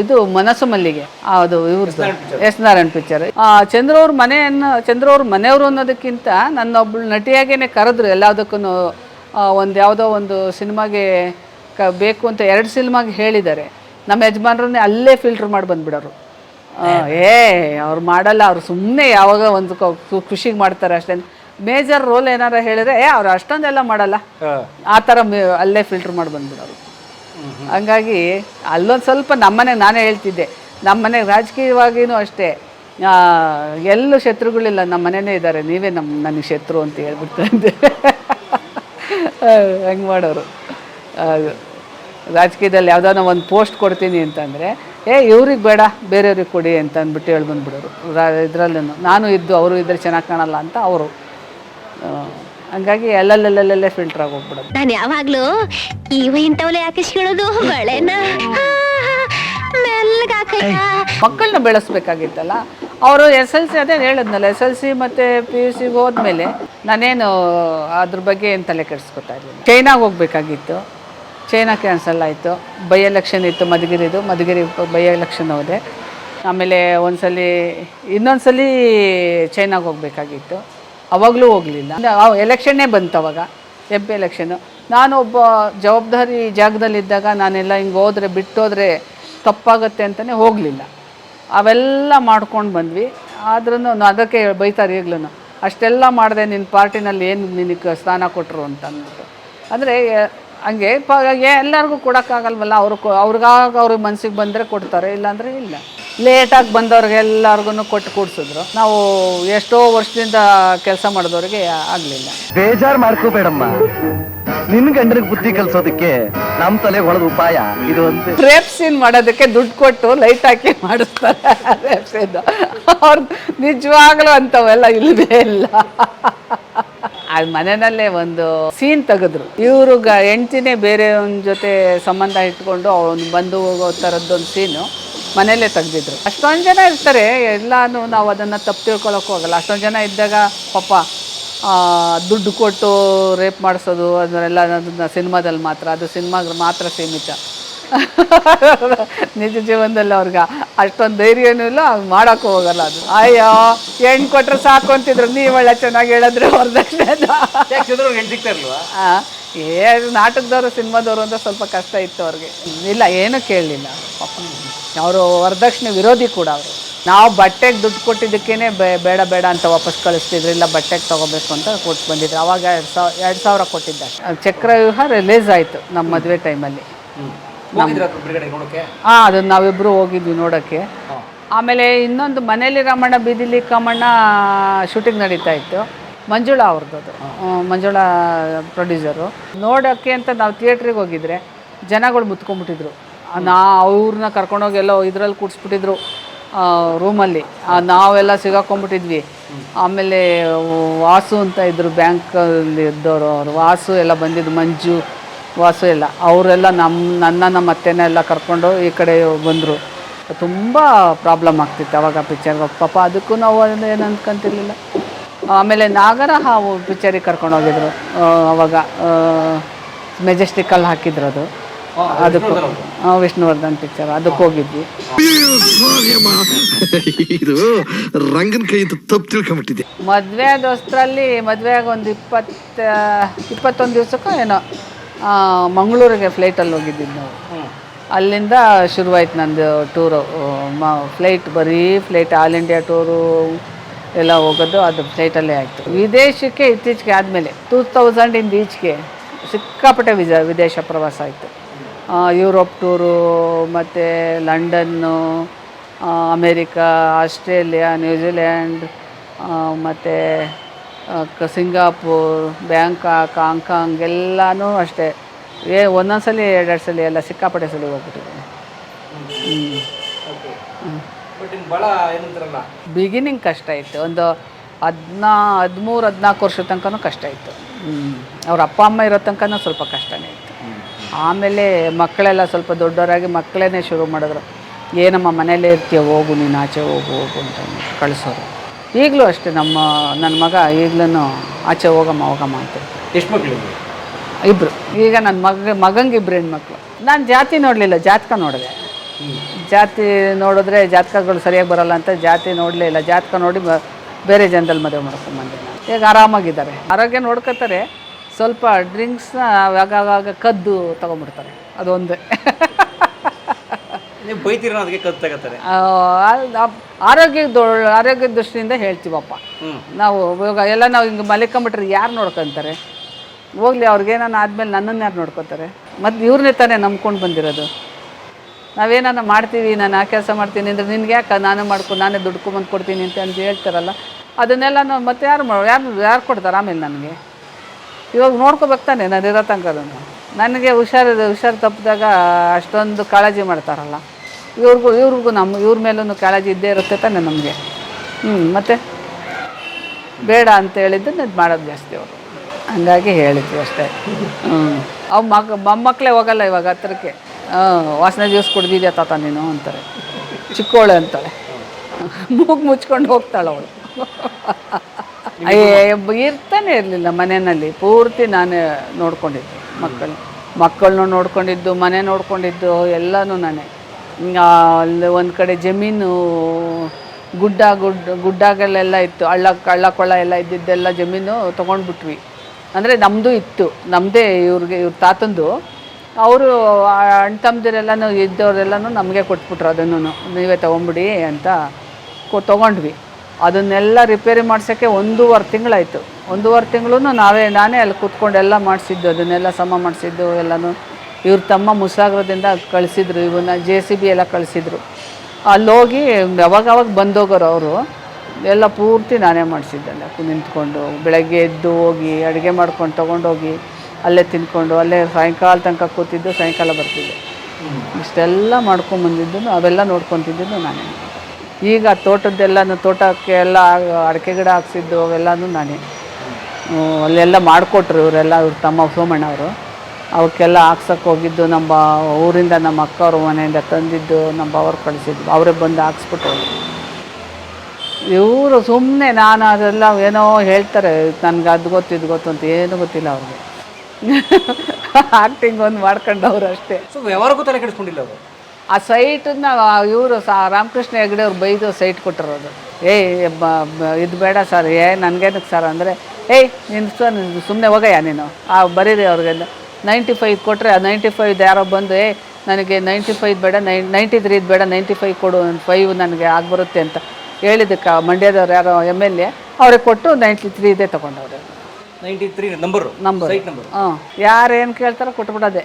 ಇದು ಮನಸ್ಸು ಮಲ್ಲಿಗೆ ಅದು ಇವ್ರದ್ದು ಎಸ್ ನಾರಾಯಣ್ ಪಿಕ್ಚರ್ ಚಂದ್ರವ್ರ ಮನೆಯನ್ನು ಚಂದ್ರವ್ರ ಮನೆಯವರು ಅನ್ನೋದಕ್ಕಿಂತ ನನ್ನ ನಟಿಯಾಗೇ ನಟಿಯಾಗೇನೆ ಕರೆದ್ರು ಎಲ್ಲದಕ್ಕೂ ಒಂದು ಯಾವುದೋ ಒಂದು ಸಿನಿಮಾಗೆ ಕ ಬೇಕು ಅಂತ ಎರಡು ಸಿನಿಮಾಗೆ ಹೇಳಿದ್ದಾರೆ. ನಮ್ಮ ಯಜಮಾನ್ರನ್ನೇ ಅಲ್ಲೇ ಫಿಲ್ಟರ್ ಮಾಡಿ ಬಂದ್ಬಿಡೋರು. ಏ ಅವ್ರು ಮಾಡಲ್ಲ ಅವ್ರು ಸುಮ್ಮನೆ ಯಾವಾಗ ಒಂದು ಖುಷಿಗೆ ಮಾಡ್ತಾರೆ ಅಷ್ಟೇ. ಮೇಜರ್ ರೋಲ್ ಏನಾರ ಹೇಳಿದ್ರೆ ಏ ಅವ್ರು ಅಷ್ಟೊಂದೆಲ್ಲ ಮಾಡಲ್ಲ. ಆ ಥರ ಅಲ್ಲೇ ಫಿಲ್ಟರ್ ಮಾಡಿ ಬಂದ್ಬಿಡೋರು. ಹಂಗಾಗಿ ಅಲ್ಲೊಂದು ಸ್ವಲ್ಪ ನಮ್ಮನೆಗೆ ನಾನೇ ಹೇಳ್ತಿದ್ದೆ. ನಮ್ಮನೆಗೆ ರಾಜಕೀಯವಾಗಿಯೂ ಅಷ್ಟೇ. ಎಲ್ಲೂ ಶತ್ರುಗಳಿಲ್ಲ ನಮ್ಮ ಮನೆಯೇ ಇದ್ದಾರೆ. ನೀವೇ ನಮ್ಮ ನನಗೆ ಶತ್ರು ಅಂತ ಹೇಳ್ಬಿಡ್ತಾ ಇದ್ದೆ. *laughs* ಹಂಗೆ ಮಾಡೋರು. ರಾಜಕೀಯದಲ್ಲಿ ಯಾವುದಾದ್ರು ಒಂದು ಪೋಸ್ಟ್ ಕೊಡ್ತೀನಿ ಅಂತಂದರೆ ಏ ಇವ್ರಿಗೆ ಬೇಡ ಬೇರೆಯವ್ರಿಗೆ ಕೊಡಿ ಅಂತ ಅಂದ್ಬಿಟ್ಟು ಹೇಳ್ಬಂದ್ಬಿಡೋರು ರಾ ಇದರಲ್ಲೂ ನಾನು ಇದ್ದು ಅವರು ಇದ್ದರೆ ಚೆನ್ನಾಗಿ ಕಾಣಲ್ಲ ಅಂತ ಅವರು. ಹಂಗಾಗಿ ಎಲ್ಲೆಲ್ಲೆಲ್ಲೆಲ್ಲೇ ಫಿಲ್ಟರ್ ಆಗೋಗ್ಬಿಡೋದು. ನಾನು ಯಾವಾಗಲೂ ಇವ ಇಂಥವ್ಲೆ ಯಾಕೆ ಸಿಳೋದು ಬಳೆನ ಮಕ್ಕಳನ್ನ ಬೆಳೆಸ್ಬೇಕಾಗಿತ್ತಲ್ಲ? ಅವರು ಎಸ್ ಎಲ್ ಸಿ ಅದೇ ಹೇಳಿದ್ನಲ್ಲ ಎಸ್ ಎಲ್ ಸಿ ಮತ್ತು ಪಿ ಯು ಸಿಗೆ ಹೋದ್ಮೇಲೆ ನಾನೇನು ಅದ್ರ ಬಗ್ಗೆ ಏನು ತಲೆ ಕೆಡಿಸ್ಕೊತಾ ಇರಲಿಲ್ಲ. ಚೈನಾಗೆ ಹೋಗ್ಬೇಕಾಗಿತ್ತು. ಚೈನಾ ಕ್ಯಾನ್ಸಲ್ ಆಯಿತು. ಬೈ ಎಲೆಕ್ಷನ್ ಇತ್ತು, ಮಧುಗಿರಿದು. ಮಧುಗಿರಿ ಬೈ ಎಲೆಕ್ಷನ್ ಹೋದೆ. ಆಮೇಲೆ ಒಂದ್ಸಲಿ, ಇನ್ನೊಂದ್ಸಲಿ ಚೈನಾಗೆ ಹೋಗಬೇಕಾಗಿತ್ತು. ಅವಾಗಲೂ ಹೋಗಲಿಲ್ಲ. ಎಲೆಕ್ಷನ್ನೇ ಬಂತು ಅವಾಗ. ಎಂ ಪಿ ಎಲೆಕ್ಷನ್ನು ನಾನು ಒಬ್ಬ ಜವಾಬ್ದಾರಿ ಜಾಗದಲ್ಲಿದ್ದಾಗ ನಾನೆಲ್ಲ ಹಿಂಗೆ ಹೋದರೆ, ಬಿಟ್ಟೋದ್ರೆ ತಪ್ಪಾಗತ್ತೆ ಅಂತಲೇ ಹೋಗಲಿಲ್ಲ. ಅವೆಲ್ಲ ಮಾಡ್ಕೊಂಡು ಬಂದ್ವಿ. ಆದ್ರೂ ಅದಕ್ಕೆ ಬೈತಾರೆ ಈಗ್ಲೂ ಅಷ್ಟೆಲ್ಲ ಮಾಡಿದೆ ನಿನ್ನ ಪಾರ್ಟಿನಲ್ಲಿ ಏನು ನಿನಗೆ ಸ್ಥಾನ ಕೊಟ್ಟರು ಅಂತ ಅಂದ್ಬಿಟ್ಟು. ಅಂದರೆ ಹಂಗೆ ಪ ಎಲ್ಲರಿಗೂ ಕೊಡೋಕ್ಕಾಗಲ್ವಲ್ಲ ಅವ್ರು ಅವ್ರಿಗಾಗ ಅವ್ರಿಗೆ ಮನ್ಸಿಗೆ ಬಂದರೆ ಕೊಡ್ತಾರೆ ಇಲ್ಲಾಂದರೆ ಇಲ್ಲ. ಲೇಟಾಗಿ ಬಂದವ್ರಿಗೆ ಎಲ್ಲರಿಗೂ ಕೊಟ್ಟು ಕೂಡಿಸಿದ್ರು. ನಾವು ಎಷ್ಟೋ ವರ್ಷದಿಂದ ಕೆಲಸ ಮಾಡಿದವ್ರಿಗೆ ಆಗಲಿಲ್ಲ. ಬೇಜಾರು ಮಾಡ್ಕೋಬೇಡಮ್ಮ ನಿನ್ ಗಂಡನಿಗೆ ಬುದ್ಧಿ ಕಲ್ಸೋದಕ್ಕೆ ನಮ್ಮ ತಲೆ ಒಳದ ಉಪಾಯ ಇದು ಅಂತ. ರೇಪ್ ಸೀನ್ ಮಾಡೋದಕ್ಕೆ ದುಡ್ಡು ಕೊಟ್ಟು ಲೈಟ್ ಹಾಕಿ ಮಾಡಿಸ್ತಾರೆ. ರೇಪ್ ಸೀನ್ ಅವ್ರು ನಿಜವಾಗ್ಲೂ ಅಂಥವೆಲ್ಲ ಇಲ್ಲದೇ ಇಲ್ಲ. ಅದು ಮನೆಯಲ್ಲೇ ಒಂದು ಸೀನ್ ತೆಗೆದ್ರು. ಇವರು ಗ ಹೆಂಡ್ತಿನೇ ಬೇರೆ ಜೊತೆ ಸಂಬಂಧ ಇಟ್ಕೊಂಡು ಅವನು ಬಂದು ಹೋಗೋ ಥರದ್ದೊಂದು ಸೀನು ಮನೆಯಲ್ಲೇ ತೆಗೆದಿದ್ರು. ಅಷ್ಟೊಂದು ಜನ ಇರ್ತಾರೆ. ಎಲ್ಲಾನು ನಾವು ಅದನ್ನು ತಪ್ಪು ತಿಳ್ಕೊಳಕ್ಕೆ ಹೋಗಲ್ಲ ಅಷ್ಟೊಂದು ಜನ ಇದ್ದಾಗ ಪಾಪ ಆ, ದುಡ್ಡು ಕೊಟ್ಟು ರೇಪ್ ಮಾಡಿಸೋದು ಅದನ್ನೆಲ್ಲ ಅದನ್ನ ಸಿನಿಮಾದಲ್ಲಿ ಮಾತ್ರ. ಅದು ಸಿನಿಮಾಗೆ ಮಾತ್ರ ಸೀಮಿತ. *laughs* ನಿಜ ಜೀವನದಲ್ಲಿ ಅವ್ರಿಗೆ ಅಷ್ಟೊಂದು ಧೈರ್ಯನೂ ಇಲ್ಲ ಅವ್ರು ಮಾಡೋಕ್ಕೂ ಹೋಗಲ್ಲ ಅದು. ಅಯ್ಯೋ ಹೆಣ್ಣು ಕೊಟ್ರೆ ಸಾಕು ಅಂತಿದ್ರು ನೀವಳ್ಳ ಒಳ್ಳೆ ಚೆನ್ನಾಗಿ ಹೇಳಿದ್ರೆ ಆ, ಏ ನಾಟಕದವರು ಸಿನಿಮಾದವರು ಅಂತ ಸ್ವಲ್ಪ ಕಷ್ಟ ಇತ್ತು ಅವ್ರಿಗೆ. ಇಲ್ಲ ಏನೂ ಕೇಳಲಿಲ್ಲ. ಪಾಪ ಅವರು ವರದಕ್ಷಿಣೆ ವಿರೋಧಿ ಕೂಡ ಅವರು. ನಾವು ಬಟ್ಟೆಗೆ ದುಡ್ಡು ಕೊಟ್ಟಿದ್ದಕ್ಕೇನೆ ಬೇಡ ಬೇಡ ಅಂತ ವಾಪಸ್ ಕಳಿಸ್ತಿದ್ರು ಇಲ್ಲ ಬಟ್ಟೆಗೆ ತೊಗೋಬೇಕು ಅಂತ ಕೊಟ್ಟು ಬಂದಿದ್ರು. ಅವಾಗ ಎರಡು ಸಾವಿರ ಎರಡು ಸಾವಿರ ಕೊಟ್ಟಿದ್ದ ಚಕ್ರವ್ಯೂಹ ರಿಲೀಸ್ ಆಯಿತು ನಮ್ಮ ಮದುವೆ ಟೈಮಲ್ಲಿ ಹಾಂ ಅದನ್ನ ನಾವಿಬ್ಬರು ಹೋಗಿದ್ವಿ ನೋಡೋಕ್ಕೆ ಆಮೇಲೆ ಇನ್ನೊಂದು ಮನೇಲಿ ರಾಮಣ್ಣ ಬೀದಿಲಿ ಕಮಣ್ಣ ಶೂಟಿಂಗ್ ನಡೀತಾ ಇತ್ತು. ಮಂಜುಳಾ ಅವ್ರದ್ದು ಅದು. ಮಂಜುಳಾ ಪ್ರೊಡ್ಯೂಸರು ನೋಡೋಕ್ಕೆ ಅಂತ ನಾವು ಥಿಯೇಟ್ರಿಗೆ ಹೋಗಿದ್ರೆ ಜನಗಳು ಮುತ್ಕೊಂಡ್ಬಿಟ್ಟಿದ್ರು. ನಾ ಅವ್ರನ್ನ ಕರ್ಕೊಂಡೋಗಿ ಎಲ್ಲೋ ಇದರಲ್ಲಿ ಕೂಡಿಸ್ಬಿಟ್ಟಿದ್ರು ರೂಮಲ್ಲಿ ನಾವೆಲ್ಲ ಸಿಗಾಕೊಂಡ್ಬಿಟ್ಟಿದ್ವಿ. ಆಮೇಲೆ ವಾಸು ಅಂತ ಇದ್ರು ಬ್ಯಾಂಕಲ್ಲಿ ಇದ್ದವರು ಅವರು. ವಾಸು ಎಲ್ಲ ಬಂದಿದ್ದು ಮಂಜು ವಾಸು ಇಲ್ಲ. ಅವರೆಲ್ಲ ನಮ್ಮ ನನ್ನ ನಮ್ಮ ಅತ್ತೆನೆಲ್ಲ ಕರ್ಕೊಂಡು ಈ ಕಡೆ ಬಂದರು. ತುಂಬ ಪ್ರಾಬ್ಲಮ್ ಆಗ್ತಿತ್ತು ಅವಾಗ ಪಿಕ್ಚರ್ಗೆ ಪಾಪ ಅದಕ್ಕೂ ನಾವು ಅದನ್ನ ಏನು ಅಂದ್ಕೊಂತಿರ್ಲಿಲ್ಲ ಆಮೇಲೆ ನಾಗರ ಹಾವು ಪಿಕ್ಚರಿಗೆ ಕರ್ಕೊಂಡು ಹೋಗಿದ್ರು. ಅವಾಗ ಮೆಜೆಸ್ಟಿಕಲ್ಲಿ ಹಾಕಿದ್ರು ಅದು. ಅದಕ್ಕೂ ವಿಷ್ಣುವರ್ಧನ್. ಪಿಕ್ಚರ್ ಅದಕ್ಕೆ ಹೋಗಿದ್ವಿ. *laughs* ಇದು ರಂಗನ ಕೈ ತಪ್ಪು ತಿಳ್ಕೊಂಬಿಟ್ಟಿದೆ ಮದುವೆ ದೋಸ್ತರಲ್ಲಿ ಮದುವೆಯಾಗ ಒಂದು ಇಪ್ಪತ್ತು ಇಪ್ಪತ್ತೊಂದು ದಿವ್ಸಕ್ಕೂ ಏನೋ. ಮಂಗಳೂರಿಗೆ ಫ್ಲೈಟಲ್ಲಿ ಹೋಗಿದ್ದಿದ್ದು ನಾವು. ಅಲ್ಲಿಂದ ಶುರುವಾಯ್ತು ನಂದು ಟೂರು ಮ ಫ್ಲೈಟ್ ಬರೀ ಫ್ಲೈಟ್ ಆಲ್ ಇಂಡಿಯಾ ಟೂರು ಎಲ್ಲ ಹೋಗೋದು ಅದು ಫ್ಲೈಟಲ್ಲೇ ಆಯಿತು. ವಿದೇಶಕ್ಕೆ ಇತ್ತೀಚೆಗೆ ಆದಮೇಲೆ ಟೂ ತೌಸಂಡಿಂದ ಈಚೆಗೆ ಸಿಕ್ಕಾಪಟ್ಟೆ ವಿಜ ವಿದೇಶ ಪ್ರವಾಸ ಆಯಿತು. ಯುರೋಪ್ ಟೂರು ಮತ್ತು London America Australia New Zealand ಮತ್ತು ಸಿಂಗಾಪುರ್ ಬ್ಯಾಂಕಾಕ್ ಹಾಂಗ್ಕಾಂಗ್ ಎಲ್ಲನೂ ಅಷ್ಟೇ. ಏ ಒಂದೊಂದು ಸಲ ಎರಡೆರಡು ಸಲ ಎಲ್ಲ ಸಿಕ್ಕಾಪಟ್ಟೆ ಸಲ ಹೋಗ್ಬಿಟ್ಟಿದ್ದೀನಿ ಬಿಗಿನಿಂಗ್ ಕಷ್ಟ ಇತ್ತು. ಒಂದು ಹದಿನಾ ಹದಿಮೂರು ಹದಿನಾಲ್ಕು ವರ್ಷದ ತನಕನೂ ಕಷ್ಟ ಇತ್ತು. ಅವ್ರ ಅಪ್ಪ ಅಮ್ಮ ಇರೋ ತನಕನೂ ಸ್ವಲ್ಪ ಕಷ್ಟನೇ ಇತ್ತು. ಆಮೇಲೆ ಮಕ್ಕಳೆಲ್ಲ ಸ್ವಲ್ಪ ದೊಡ್ಡವರಾಗಿ ಮಕ್ಕಳೇ ಶುರು ಮಾಡಿದ್ರು. ಏನಮ್ಮ ಮನೇಲೇ ಇರ್ತೀಯ ಹೋಗು ನೀನು ಆಚೆ ಹೋಗು ಹೋಗು ಅಂತ ಕಳಿಸೋರು. ಈಗಲೂ ಅಷ್ಟೇ ನಮ್ಮ ನನ್ನ ಮಗ ಈಗಲೂ ಆಚೆ ಹೋಗಮ್ಮ ಹೋಗಮ್ಮ ಅಂತ ಎಷ್ಟು ಮಕ್ಕಳು? ಇಬ್ಬರು ಈಗ ನನ್ನ ಮಗ ಮಗಂಗೆ ಇಬ್ಬರು ಹೆಣ್ಮಕ್ಳು. ನಾನು ಜಾತಿ ನೋಡಲಿಲ್ಲ ಜಾತಕ ನೋಡಿದೆ. ಜಾತಿ ನೋಡಿದ್ರೆ ಜಾತಕಗಳು ಸರಿಯಾಗಿ ಬರಲ್ಲ ಅಂತ ಜಾತಿ ನೋಡಲೇ ಇಲ್ಲ ಜಾತಕ ನೋಡಿ ಬ- ಬೇರೆ ಜನದಲ್ಲಿ ಮದುವೆ ಮಾಡ್ಕೊಂಬಂದೆ ನಾನು. ಈಗ ಆರಾಮಾಗಿದ್ದಾರೆ. ಆರೋಗ್ಯ ನೋಡ್ಕೋತಾರೆ. ಸ್ವಲ್ಪ ಡ್ರಿಂಕ್ಸ್ನ ಆಗಾಗ ಕದ್ದು ತೊಗೊಂಬಿಡ್ತಾರೆ ಅದೊಂದೇ. *laughs* ನೀವು ಬೈತೀರ ಅದಕ್ಕೆ ಕತ್ತು ತಗೋತಾರೆ. ಆರೋಗ್ಯದ ಆರೋಗ್ಯದ ದೃಷ್ಟಿಯಿಂದ ಹೇಳ್ತೀವಪ್ಪ. ನಾವು ಇವಾಗ ಎಲ್ಲ ನಾವು ಹಿಂಗೆ ಮಲಿಕೊಂಬಿಟ್ರೆ ಯಾರು ನೋಡ್ಕೊಂತಾರೆ? ಹೋಗ್ಲಿ ಅವ್ರಿಗೇನಾನ ಆದಮೇಲೆ ನನ್ನನ್ನು ಯಾರು ನೋಡ್ಕೊತಾರೆ? ಮತ್ತು ಇವ್ರನ್ನೇ ತಾನೇ ನಂಬ್ಕೊಂಡು ಬಂದಿರೋದು. ನಾವೇನಾನ ಮಾಡ್ತೀವಿ ನಾನು ಆ ಕೆಲಸ ಮಾಡ್ತೀನಿ ಅಂದರೆ ನಿನ್ಗೆ ಯಾಕೆ ನಾನೇ ಮಾಡ್ಕೊಂಡು ನಾನೇ ದುಡ್ಕೊಂಬಂದು ಕೊಡ್ತೀನಿ ಅಂತ ಅಂತ ಹೇಳ್ತಾರಲ್ಲ ಅದನ್ನೆಲ್ಲ ನಾವು ಮತ್ತೆ ಯಾರು ಯಾರು ಯಾರು ಕೊಡ್ತಾರೆ ಆಮೇಲೆ ನನಗೆ? ಇವಾಗ ನೋಡ್ಕೋಬೇಕು ತಾನೆ ನಾನು ಇರೋ ತನಕ ನನಗೆ ಹುಷಾರು ಹುಷಾರು ತಪ್ಪಿದಾಗ ಅಷ್ಟೊಂದು ಕಾಳಜಿ ಮಾಡ್ತಾರಲ್ಲ. ಇವ್ರಿಗೂ ಇವ್ರಿಗೂ ನಮ್ಮ ಇವ್ರ ಮೇಲೂ ಕಾಳಜಿ ಇದ್ದೇ ಇರುತ್ತೆ ತಾನೆ ನಮಗೆ. ಹ್ಞೂ ಮತ್ತು? ಬೇಡ ಅಂತ ಹೇಳಿದ್ದನ್ನು ಇದು ಮಾಡೋದು ಜಾಸ್ತಿ ಅವರು. ಹಂಗಾಗಿ ಹೇಳಿದ್ವಿ ಅಷ್ಟೇ. ಹ್ಞೂ ಅವು ಮಗ ಮೊಮ್ಮಕ್ಕಳೇ ಹೋಗಲ್ಲ ಇವಾಗ ಹತ್ರಕ್ಕೆ. ಹಾಂ ವಾಸನೆ ಜ್ಯೂಸ್ ಕುಡ್ದಿದ್ಯಾ ತಾತ ನೀನು ಅಂತಾರೆ. ಚಿಕ್ಕವಳೆ ಅಂತಾಳೆ ಮೂಗು ಮುಚ್ಕೊಂಡು ಹೋಗ್ತಾಳೆ ಅವಳು. ಅಯ್ಯೋ ಇರ್ತಾನೆ ಇರಲಿಲ್ಲ ಮನೆಯಲ್ಲಿ. ಪೂರ್ತಿ ನಾನೇ ನೋಡ್ಕೊಂಡಿದ್ದು ಮಕ್ಕಳು ಮಕ್ಕಳನ್ನೂ ನೋಡ್ಕೊಂಡಿದ್ದು ಮನೆ ನೋಡ್ಕೊಂಡಿದ್ದು ಎಲ್ಲನೂ ನಾನೇ. ಒಂದು ಕಡೆ ಜಮೀನು, ಗುಡ್ಡ ಗುಡ್ಡ, ಗುಡ್ಡಗಳೆಲ್ಲ ಇತ್ತು. ಹಳ್ಳ ಹಳ್ಳ ಕೊಳ್ಳ ಎಲ್ಲ ಇದ್ದಿದ್ದೆಲ್ಲ ಜಮೀನು ತೊಗೊಂಡ್ಬಿಟ್ವಿ. ಅಂದರೆ ನಮ್ಮದು ಇತ್ತು. ನಮ್ಮದೇ ಇವ್ರಿಗೆ, ಇವ್ರ ತಾತಂದು. ಅವರು ಅಣ್ಣ ತಮ್ಮದಿರೆಲ್ಲನೂ ಇದ್ದವರೆಲ್ಲನೂ ನಮಗೆ ಕೊಟ್ಬಿಟ್ರು ಅದನ್ನು ನೀವೇ ತೊಗೊಂಬಿಡಿ ಅಂತ ಕೊ, ತೊಗೊಂಡ್ವಿ. ಅದನ್ನೆಲ್ಲ ರಿಪೇರಿ ಮಾಡ್ಸೋಕ್ಕೆ ಒಂದೂವರೆ ತಿಂಗಳಾಯಿತು. ಒಂದೂವರೆ ತಿಂಗಳು ನಾವೇ, ನಾನೇ ಅಲ್ಲಿ ಕೂತ್ಕೊಂಡು ಎಲ್ಲ ಮಾಡಿಸಿದ್ದು, ಅದನ್ನೆಲ್ಲ ಸಮ ಮಾಡಿಸಿದ್ದು, ಎಲ್ಲನೂ ಇವ್ರ ತಮ್ಮ ಮುಸಾಗ್ರದಿಂದ ಕಳಿಸಿದ್ರು ಇವನ್ನ ಜೆ ಸಿ ಬಿ ಎಲ್ಲ ಕಳಿಸಿದ್ರು. ಅಲ್ಲೋಗಿ ಯಾವಾಗ ಅವಾಗ ಬಂದೋಗೋರು ಅವರು, ಎಲ್ಲ ಪೂರ್ತಿ ನಾನೇ ಮಾಡಿಸಿದ್ದಲ್ಲ ನಿಂತ್ಕೊಂಡು ಬೆಳಗ್ಗೆ ಎದ್ದು ಹೋಗಿ, ಅಡುಗೆ ಮಾಡ್ಕೊಂಡು, ತೊಗೊಂಡೋಗಿ, ಅಲ್ಲೇ ತಿಂದ್ಕೊಂಡು, ಅಲ್ಲೇ ಸಾಯಂಕಾಲ ತನಕ ಕೂತಿದ್ದು, ಸಾಯಂಕಾಲ ಬರ್ತಿದ್ದೆ. ಇಷ್ಟೆಲ್ಲ ಮಾಡ್ಕೊಂಬಂದಿದ್ದು ಅವೆಲ್ಲ ನೋಡ್ಕೊತಿದ್ದು ನಾನೇ. ಈಗ ತೋಟದ್ದೆಲ್ಲನೂ, ತೋಟಕ್ಕೆ ಎಲ್ಲ ಅಡಿಕೆ ಗಿಡ ಹಾಕ್ಸಿದ್ದು, ಅವೆಲ್ಲನೂ ನಾನೇ. ಅಲ್ಲೆಲ್ಲ ಮಾಡಿಕೊಟ್ರು ಇವರೆಲ್ಲ, ಇವ್ರ ತಮ್ಮ ಸೋಮಣ್ಣ ಅವರು ಅವಕ್ಕೆಲ್ಲ ಹಾಕ್ಸಕ್ಕೆ ಹೋಗಿದ್ದು ನಮ್ಮ ಊರಿಂದ ನಮ್ಮ ಅಕ್ಕವ್ರ ಮನೆಯಿಂದ ತಂದಿದ್ದು ನಮ್ಮ ಅವ್ರು ಕಳಿಸಿದ್ದು ಅವರೇ ಬಂದು ಹಾಕ್ಸ್ಬಿಟ್ಟು ಇವರು ಸುಮ್ಮನೆ ನಾನು ಅದೆಲ್ಲ ಏನೋ ಹೇಳ್ತಾರೆ ನನಗೆ ಅದು ಗೊತ್ತು ಇದು ಗೊತ್ತು ಅಂತ ಏನು ಗೊತ್ತಿಲ್ಲ ಅವ್ರಿಗೆ. ಆ್ಯಕ್ಟಿಂಗ್ ಒಂದು ಮಾಡ್ಕೊಂಡವ್ರು ಅಷ್ಟೇ. ಸೊ ವ್ಯವಹಾರಕ್ಕೂ ತಲೆ ಕೆಡಿಸ್ಕೊಂಡಿಲ್ಲ ಅವರು? ಆ ಸೈಟನ್ನ ಇವರು ಸಾ ರಾಮಕೃಷ್ಣ ಹೆಗಡೆ ಅವ್ರು ಬೈದು ಸೈಟ್ ಕೊಟ್ಟಿರೋದು ಏಯ್ ಇದು ಬೇಡ ಸರ್ ಏ ನನಗೇನಕ್ಕೆ ಸರ್ ಅಂದರೆ ಏಯ್ ನಿನ್ನ ಸುಮ್ಮನೆ ಹೋಗಯ್ಯ ನೀನು. ಆ ಬರೀರಿ ಅವ್ರಿಗೆಲ್ಲ. ನೈಂಟಿ ಫೈವ್ ಕೊಟ್ಟರೆ ಆ ನೈಂಟಿ ಫೈವ್ದು ಯಾರೋ ಬಂದು ಏ ನನಗೆ ನೈಂಟಿ ಫೈವ್ ಬೇಡ ನೈ ನೈಂಟಿ ತ್ರೀದು ಬೇಡ ನೈಂಟಿ ಫೈವ್ ಕೊಡು ಫೈವ್ ನನಗೆ ಆಗ್ಬರುತ್ತೆ ಅಂತ ಹೇಳಿದ್ದಕ್ಕೆ ಮಂಡ್ಯದವ್ರು ಯಾರೋ ಎಂ ಎಲ್ ಎ ಅವ್ರಿಗೆ ಕೊಟ್ಟು ನೈಂಟಿ ತ್ರೀ ಇದೇ ತೊಗೊಂಡವ್ರೆ. Ninety three number number number ಹಾಂ ಯಾರು ಏನು ಕೇಳ್ತಾರೋ ಕೊಟ್ಬಿಡೋದೆ.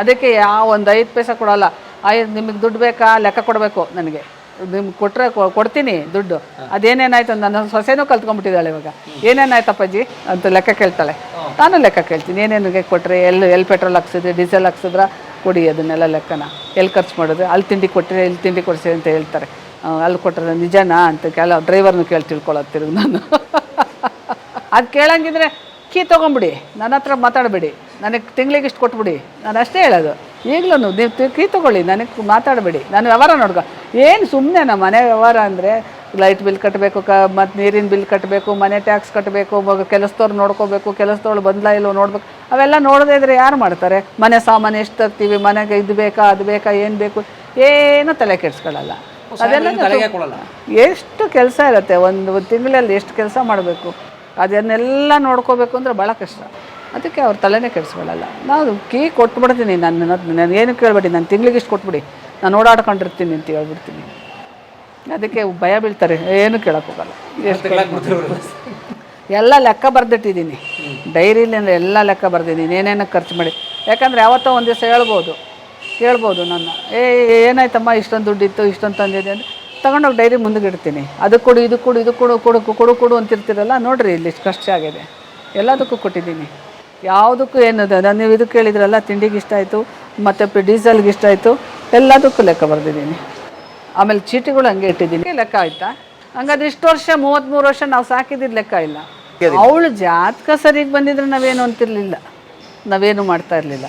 ಅದಕ್ಕೆ ಯಾವ ಒಂದು ಐದು ಪೈಸೆ ಕೊಡೋಲ್ಲ. ಐದು ನಿಮಗೆ ದುಡ್ಡು ಬೇಕಾ? ಲೆಕ್ಕ ಕೊಡಬೇಕು ನನಗೆ. ನಿಮ್ಗೆ ಕೊಟ್ಟರೆ ಕೊಡ್ತೀನಿ ದುಡ್ಡು. ಅದೇನೇನಾಯ್ತು ನನ್ನ ಸೊಸೆನೂ ಕಲ್ತ್ಕೊಂಡ್ಬಿಟ್ಟಿದ್ದಾಳೆ ಇವಾಗ. ಏನೇನಾಯ್ತಪ್ಪಾಜಿ? ಅಂತ ಲೆಕ್ಕ ಕೇಳ್ತಾಳೆ. ನಾನು ಲೆಕ್ಕ ಕೇಳ್ತೀನಿ. ಏನೇನಿಗೆ ಕೊಟ್ಟರೆ ಎಲ್ಲಿ ಎಲ್ಲಿ ಪೆಟ್ರೋಲ್ ಹಾಕ್ಸಿದ್ರೆ ಡೀಸೆಲ್ ಹಾಕ್ಸಿದ್ರೆ ಕೊಡಿ ಅದನ್ನೆಲ್ಲ ಲೆಕ್ಕನ. ಎಲ್ಲಿ ಖರ್ಚು ಮಾಡೋದು? ಅಲ್ಲಿ ತಿಂಡಿ ಕೊಟ್ಟರೆ ಇಲ್ಲಿ ತಿಂಡಿ ಕೊಡಿಸಿ ಅಂತ ಹೇಳ್ತಾರೆ. ಅಲ್ಲಿ ಕೊಟ್ಟರೆ ನಿಜನಾ ಅಂತ ಕೆಲ ಡ್ರೈವರ್ನ ಕೇಳಿ ತಿಳ್ಕೊಳತ್ತಿರು ನಾನು. ಅದು ಕೇಳಂಗಿದ್ರೆ ಕೀ ತೊಗೊಂಬಿಡಿ. ನನ್ನ ಹತ್ರ ಮಾತಾಡಬೇಡಿ. ನನಗೆ ತಿಂಗಳಿಗೆ ಇಷ್ಟು ಕೊಟ್ಬಿಡಿ. ನಾನು ಅಷ್ಟೇ ಹೇಳೋದು. ಈಗಲೂ ನೀವು ಕೀ ತೊಗೊಳ್ಳಿ ನನಗೆ ಮಾತಾಡಬೇಡಿ. ನಾನು ವ್ಯವಹಾರ ನೋಡ್ಕೊ. ಏನು ಸುಮ್ಮನೆ ನಮ್ಮ ಮನೆ ವ್ಯವಹಾರ ಅಂದರೆ ಲೈಟ್ ಬಿಲ್ ಕಟ್ಟಬೇಕು ಕ ಮತ್ತು ನೀರಿನ ಬಿಲ್ ಕಟ್ಟಬೇಕು ಮನೆ ಟ್ಯಾಕ್ಸ್ ಕಟ್ಟಬೇಕು ಕೆಲಸದವ್ರು ನೋಡ್ಕೋಬೇಕು ಕೆಲಸದವ್ರು ಬಂದ್ಲ ಇಲ್ಲೋ ನೋಡ್ಬೇಕು ಅವೆಲ್ಲ ನೋಡದೇ ಇದ್ರೆ ಯಾರು ಮಾಡ್ತಾರೆ? ಮನೆ ಸಾಮಾನು ಎಷ್ಟು ತರ್ತೀವಿ ಮನೆಗೆ ಇದು ಬೇಕಾ ಅದು ಬೇಕಾ ಏನು ಬೇಕು ಏನೂ ತಲೆ ಕೆಡ್ಸ್ಕೊಳ್ಳಲ್ಲ ಅದೆಲ್ಲ ಎಷ್ಟು ಕೆಲಸ ಇರುತ್ತೆ? ಒಂದು ತಿಂಗಳಲ್ಲಿ ಎಷ್ಟು ಕೆಲಸ ಮಾಡಬೇಕು? ಅದನ್ನೆಲ್ಲ ನೋಡ್ಕೋಬೇಕು ಅಂದರೆ ಭಾಳ ಕಷ್ಟ. ಅದಕ್ಕೆ ಅವ್ರು ತಲೆನೇ ಕೆಡಿಸ್ಕೊಳ್ಳಲ್ಲ. ನಾನು ಕೀ ಕೊಟ್ಬಿಡ್ತೀನಿ ನನ್ನ ನಾನು ಏನು ಕೇಳಬೇಡಿ ನಾನು ತಿಂಗ್ಳಿಗೆ ಇಷ್ಟು ಕೊಟ್ಬಿಡಿ. ನಾನು ಓಡಾಡ್ಕೊಂಡಿರ್ತೀನಿ ಅಂತ ಹೇಳ್ಬಿಡ್ತೀನಿ. ಅದಕ್ಕೆ ಭಯ ಬೀಳ್ತಾರೆ ಏನು ಕೇಳಕ್ಕೆ ಹೋಗಲ್ಲ. ಎಷ್ಟು ಎಲ್ಲ ಲೆಕ್ಕ ಬರೆದಿಟ್ಟಿದ್ದೀನಿ. ಡೈರಿಲಿ ಅಂದರೆ ಎಲ್ಲ ಲೆಕ್ಕ ಬರೆದಿದ್ದೀನಿ ಏನೇನೋ ಖರ್ಚು ಮಾಡಿ. ಯಾಕಂದರೆ ಯಾವತ್ತೋ ಒಂದು ದಿವಸ ಹೇಳ್ಬೋದು ಕೇಳ್ಬೋದು ನನ್ನ. ಏ ಏನಾಯ್ತಮ್ಮ ಇಷ್ಟೊಂದು ದುಡ್ಡಿತ್ತು ಇಷ್ಟೊಂದು ತಂದಿದೆ ಅಂತ. ತಗೊಂಡೋಗಿ ಡೈರಿ ಮುಂದಕ್ಕೆ ಇಡ್ತೀನಿ. ಅದು ಕೊಡು ಇದು ಕೊಡು ಇದು ಕೊಡು ಕೊಡು ಕೊಡು ಕೊಡು ಅಂತಿರ್ತೀರಲ್ಲ ನೋಡಿರಿ ಇಲ್ಲಿ ಇಷ್ಟು ಕಷ್ಟ ಆಗಿದೆ. ಎಲ್ಲದಕ್ಕೂ ಕೊಟ್ಟಿದ್ದೀನಿ. ಯಾವುದಕ್ಕೂ ಏನದು? ನಾನು ನೀವು ಇದಕ್ಕೆ ಕೇಳಿದ್ರಲ್ಲ ತಿಂಡಿಗೆ ಇಷ್ಟ ಆಯಿತು ಮತ್ತು ಡೀಸೆಲ್ಗೆ ಇಷ್ಟ ಆಯಿತು ಎಲ್ಲದಕ್ಕೂ ಲೆಕ್ಕ ಬರೆದಿದ್ದೀನಿ. ಆಮೇಲೆ ಚೀಟಿಗಳು ಹಂಗೆ ಇಟ್ಟಿದ್ದೀನಿ. ಲೆಕ್ಕ ಆಯ್ತಾ? ಹಂಗಾದ್ರೆ ಇಷ್ಟು ವರ್ಷ ಮೂವತ್ತ್ಮೂರು ವರ್ಷ ನಾವು ಸಾಕಿದ್ದು ಲೆಕ್ಕ ಇಲ್ಲ. ಅವಳು ಜಾತಕ ಸರಿಗೆ ಬಂದಿದ್ರೆ ನಾವೇನು ಅಂತಿರಲಿಲ್ಲ. ನಾವೇನು ಮಾಡ್ತಾ ಇರಲಿಲ್ಲ.